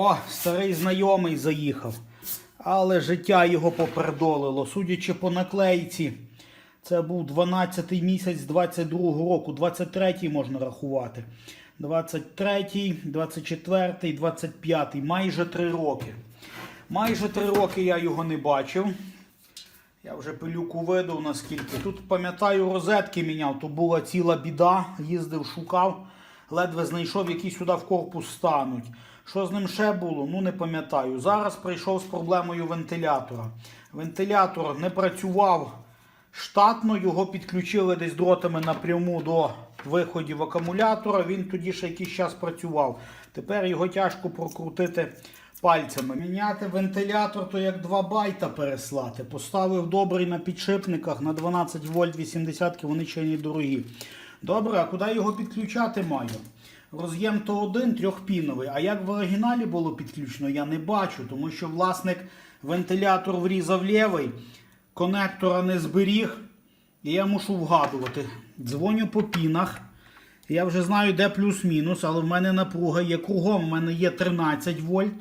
О, старий знайомий заїхав. Але життя його попередолило. Судячи по наклейці, це був 12-й місяць 22-го року, 23-й можна рахувати. 23-й, 24-й, 25-й, майже 3 роки. Майже 3 роки я його не бачив. Я вже пилюку видав наскільки. Тут, пам'ятаю, розетки міняв, то була ціла біда. Їздив, шукав, ледве знайшов, які сюди в корпус стануть. Що з ним ще було? Ну не пам'ятаю. Зараз прийшов з проблемою вентилятора. Вентилятор не працював штатно, його підключили десь дротами напряму до виходів акумулятора. Він тоді ще якийсь час працював. Тепер його тяжко прокрутити пальцями. Міняти вентилятор то як 2 байта переслати. Поставив добрий на підшипниках на 12 вольт 80 вони ще не дорогі. Добре, а куди його підключати маю? Роз'єм то один трьохпіновий. А як в оригіналі було підключено, я не бачу, тому що власник вентилятор врізав лівий, конектора не зберіг. І я мушу вгадувати. Дзвоню по пінах. Я вже знаю, де плюс-мінус, але в мене напруга є кругом. В мене є 13 вольт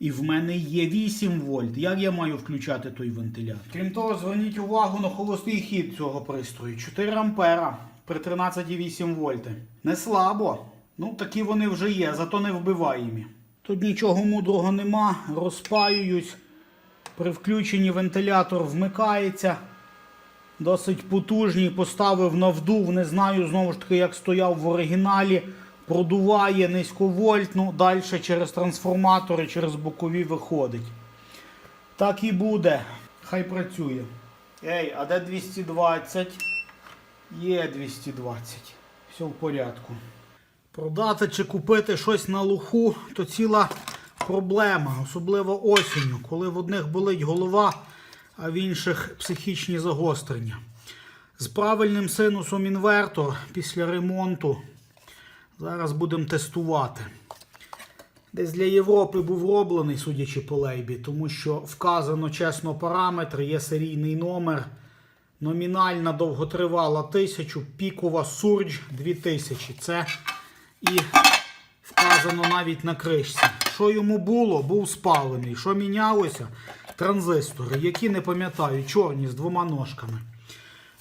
і в мене є 8 вольт. Як я маю включати той вентилятор? Крім того, зверніть увагу на холостий хід цього пристрою. 4 ампера при 13,8 вольти. Не слабо. Ну, такі вони вже є, зато не вбиваємі. Тут нічого мудрого нема, розпаюють. При включенні вентилятор вмикається. Досить потужний, поставив на вдув, не знаю знову ж таки, як стояв в оригіналі. Продуває низьковольтну, далі через трансформатори, через бокові виходить. Так і буде. Хай працює. Ей, а де 220? Є 220. Все в порядку. Продати чи купити щось на луху то ціла проблема, особливо осінню, коли в одних болить голова, а в інших психічні загострення. З правильним синусом інвертор після ремонту зараз будемо тестувати. Десь для Європи був роблений, судячи по лейбі, тому що вказано чесно параметр, є серійний номер. Номінальна довготривала 1000, пікова сурдж 2000. Це і вказано навіть на кришці. Що йому було, був спалений. Що мінялося? Транзистори, які не пам'ятаю, чорні з двома ножками.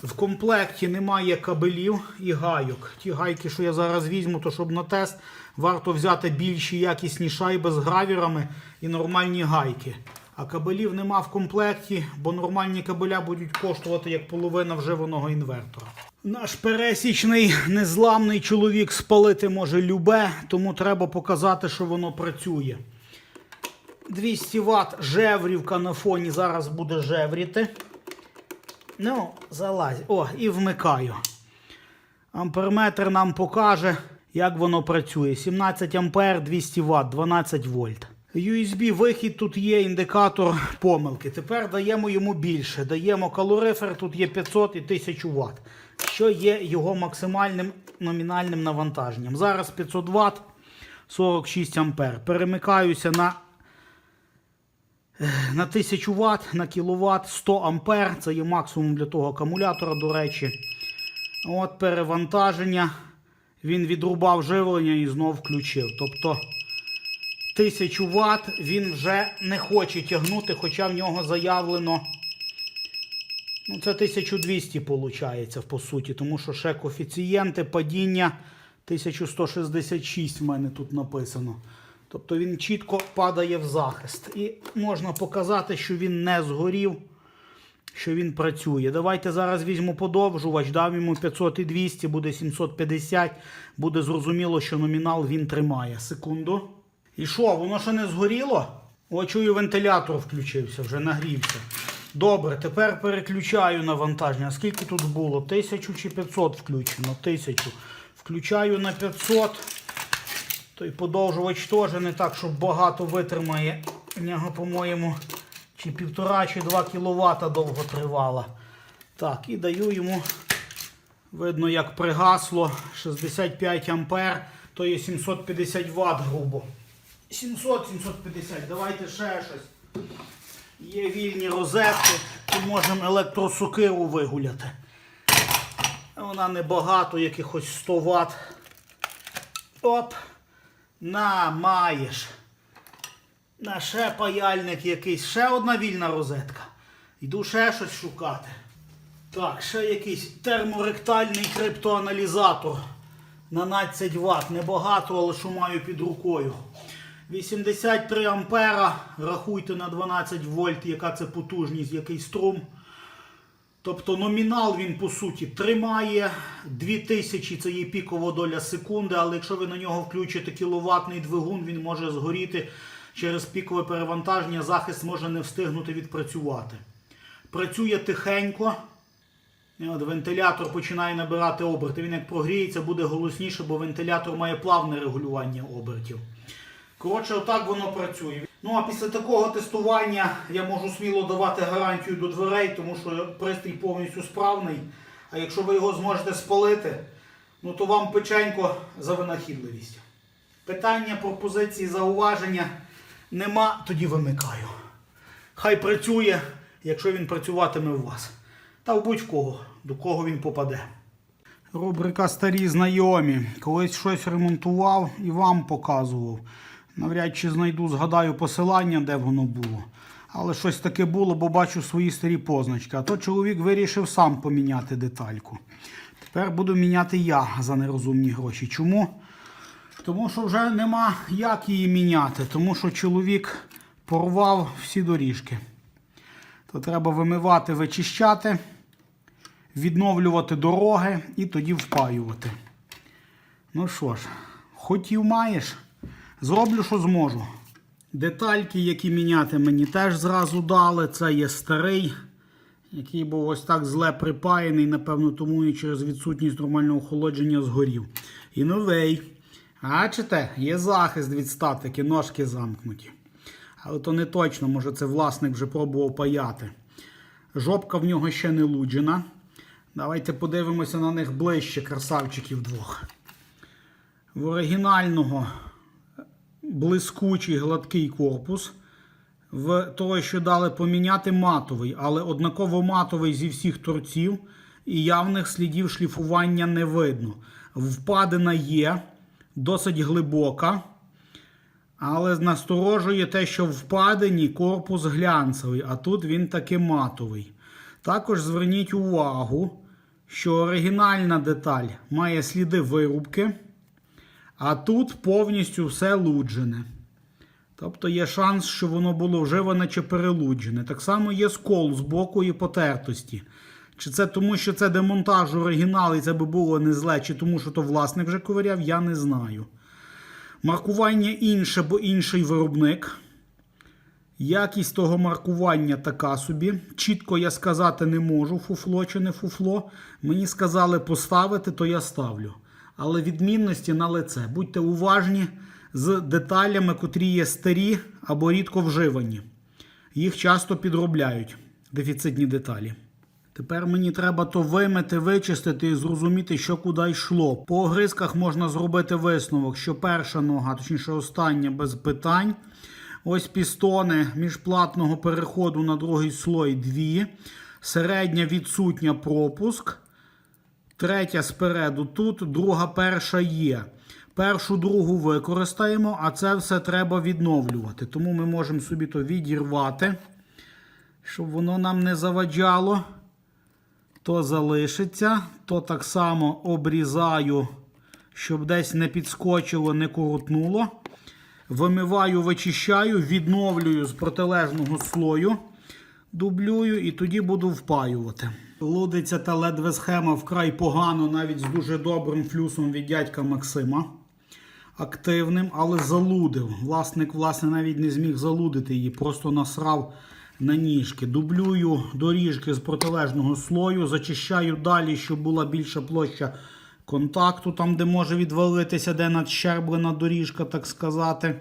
В комплекті немає кабелів і гайок. Ті гайки, що я зараз візьму, то щоб на тест, варто взяти більші якісні шайби з гравірами і нормальні гайки. А кабелів нема в комплекті, бо нормальні кабеля будуть коштувати як половина вживаного інвертора. Наш пересічний незламний чоловік спалити може любе, тому треба показати, що воно працює. 200 Вт жеврівка на фоні зараз буде жевріти. Ну, залазь. О, і вмикаю. Амперметр нам покаже, як воно працює. 17 ампер, 200 Вт, 12 вольт. USB вихід тут є індикатор помилки. Тепер даємо йому більше. Даємо калорифер, тут є 500 і 1000 Вт, що є його максимальним номінальним навантаженням. Зараз 500 Вт, 46 ампер. Перемикаюся на на 1000 Вт, на кіловат, 100 ампер. Це є максимум для того акумулятора, до речі. От перевантаження. Він відрубав живлення і знов включив. Тобто 1000 Вт він вже не хоче тягнути, хоча в нього заявлено. Ну, це 1200 виходить, по суті, тому що ще коефіцієнти падіння 1166 в мене тут написано. Тобто він чітко падає в захист. І можна показати, що він не згорів, що він працює. Давайте зараз візьму подовжувач, дам йому 500 і 200, буде 750. Буде зрозуміло, що номінал він тримає. Секунду. І що, воно ще не згоріло? О, чую, вентилятор включився, вже нагрівся. Добре, тепер переключаю навантаження. Скільки тут було? 1000 чи 500 включено? 1000. Включаю на 500. Той подовжувач теж не так, щоб багато витримає. У нього, по-моєму, чи 1,5 чи 2 кВт довго тривала. Так, і даю йому, видно, як пригасло 65 ампер, то є 750 Вт грубо. 700-750, давайте ще щось. Є вільні розетки, тут можемо електросокиру вигуляти. Вона небагато, якихось 100 Вт. Оп! На, маєш. На ще паяльник якийсь, ще одна вільна розетка. Йду ще щось шукати. Так, ще якийсь терморектальний криптоаналізатор на 12 Вт. Небагато, але що маю під рукою. 83 ампера. Рахуйте на 12 вольт, яка це потужність, який струм. Тобто номінал він по суті тримає 2000 це є пікова доля секунди, але якщо ви на нього включите кіловатний двигун, він може згоріти через пікове перевантаження, захист може не встигнути відпрацювати. Працює тихенько. От вентилятор починає набирати оберти. Він як прогріється, буде голосніше, бо вентилятор має плавне регулювання обертів. Коротше, отак воно працює. Ну а після такого тестування я можу сміло давати гарантію до дверей, тому що пристрій повністю справний. А якщо ви його зможете спалити, ну то вам печенько за винахідливість. Питання, пропозиції, зауваження нема, тоді вимикаю. Хай працює, якщо він працюватиме у вас. Та в будь-кого, до кого він попаде. Рубрика Старі знайомі. Колись щось ремонтував і вам показував. Навряд чи знайду, згадаю посилання, де воно було. Але щось таке було, бо бачу свої старі позначки. А то чоловік вирішив сам поміняти детальку. Тепер буду міняти я за нерозумні гроші. Чому? Тому що вже нема як її міняти, тому що чоловік порвав всі доріжки. То треба вимивати, вичищати, відновлювати дороги і тоді впаювати. Ну що ж, хотів маєш, зроблю, що зможу. Детальки, які міняти мені теж зразу дали. Це є старий, який був ось так зле припаяний, напевно, тому і через відсутність нормального охолодження згорів. І новий. Бачите, є захист від статики, ножки замкнуті. Але то не точно, може це власник вже пробував паяти. Жопка в нього ще не луджена. Давайте подивимося на них ближче, красавчиків двох. В оригінального блискучий гладкий корпус. В того, що дали поміняти матовий, але однаково матовий зі всіх торців, і явних слідів шліфування не видно. Впадина є, досить глибока. Але насторожує те, що в впадині корпус глянцевий, а тут він таки матовий. Також зверніть увагу, що оригінальна деталь має сліди вирубки, а тут повністю все луджене. Тобто є шанс, що воно було вживане чи перелуджене. Так само є скол з боку і потертості. Чи це тому, що це демонтаж оригінал і це би було не зле, чи тому, що то власник вже ковиряв, я не знаю. Маркування інше, бо інший виробник. Якість того маркування така собі. Чітко я сказати не можу, фуфло чи не фуфло. Мені сказали поставити, то я ставлю. Але відмінності на лице. Будьте уважні з деталями, котрі є старі або рідко вживані. Їх часто підробляють дефіцитні деталі. Тепер мені треба то вимити, вичистити і зрозуміти, що куди йшло. По огризках можна зробити висновок, що перша нога, точніше остання, без питань. Ось пістони міжплатного переходу на другий слой дві. Середня відсутня пропуск. Третя спереду тут, друга перша є. Першу другу використаємо, а це все треба відновлювати. Тому ми можемо собі то відірвати, щоб воно нам не заваджало. То залишиться, то так само обрізаю, щоб десь не підскочило, не коротнуло. Вимиваю, вичищаю, відновлюю з протилежного слою, дублюю і тоді буду впаювати. Лудиться та ледве схема вкрай погано, навіть з дуже добрим флюсом від дядька Максима. Активним, але залудив. Власник, власне, навіть не зміг залудити її, просто насрав на ніжки. Дублюю доріжки з протилежного слою, зачищаю далі, щоб була більша площа контакту, там, де може відвалитися, де надщерблена доріжка, так сказати.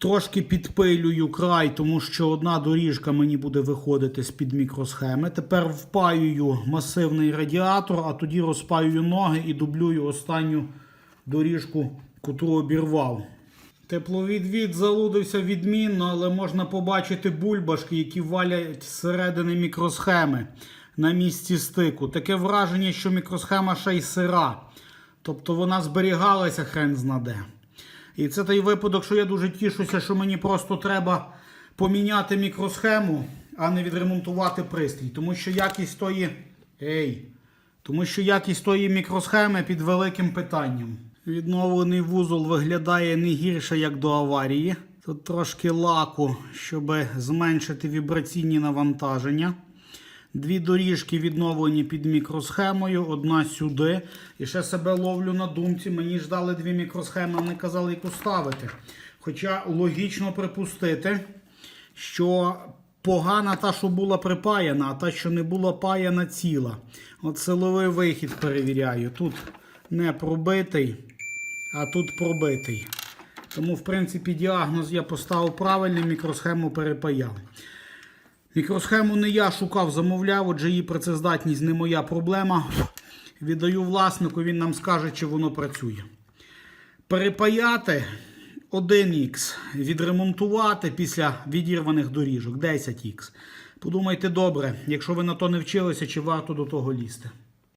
Трошки підпилюю край, тому що одна доріжка мені буде виходити з-під мікросхеми. Тепер впаюю масивний радіатор, а тоді розпаюю ноги і дублюю останню доріжку, котру обірвав. Тепловідвід залудився відмінно, але можна побачити бульбашки, які валять зсередини мікросхеми на місці стику. Таке враження, що мікросхема ще й сира. Тобто вона зберігалася хрен знаде. І це той випадок, що я дуже тішуся, що мені просто треба поміняти мікросхему, а не відремонтувати пристрій. Тому що якість тої. Ей! Тому що якість тої мікросхеми під великим питанням. Відновлений вузол виглядає не гірше, як до аварії. Тут трошки лаку, щоб зменшити вібраційні навантаження. Дві доріжки відновлені під мікросхемою, одна сюди. І ще себе ловлю на думці. Мені ж дали дві мікросхеми, вони казали, яку ставити. Хоча логічно припустити, що погана та, що була припаяна, а та, що не була паяна ціла. От силовий вихід перевіряю. Тут не пробитий, а тут пробитий. Тому, в принципі, діагноз я поставив правильний, мікросхему перепаяв. Мікросхему не я шукав, замовляв, отже її працездатність не моя проблема. Віддаю власнику, він нам скаже, чи воно працює. Перепаяти 1х, відремонтувати після відірваних доріжок 10х. Подумайте добре, якщо ви на то не вчилися, чи варто до того лізти.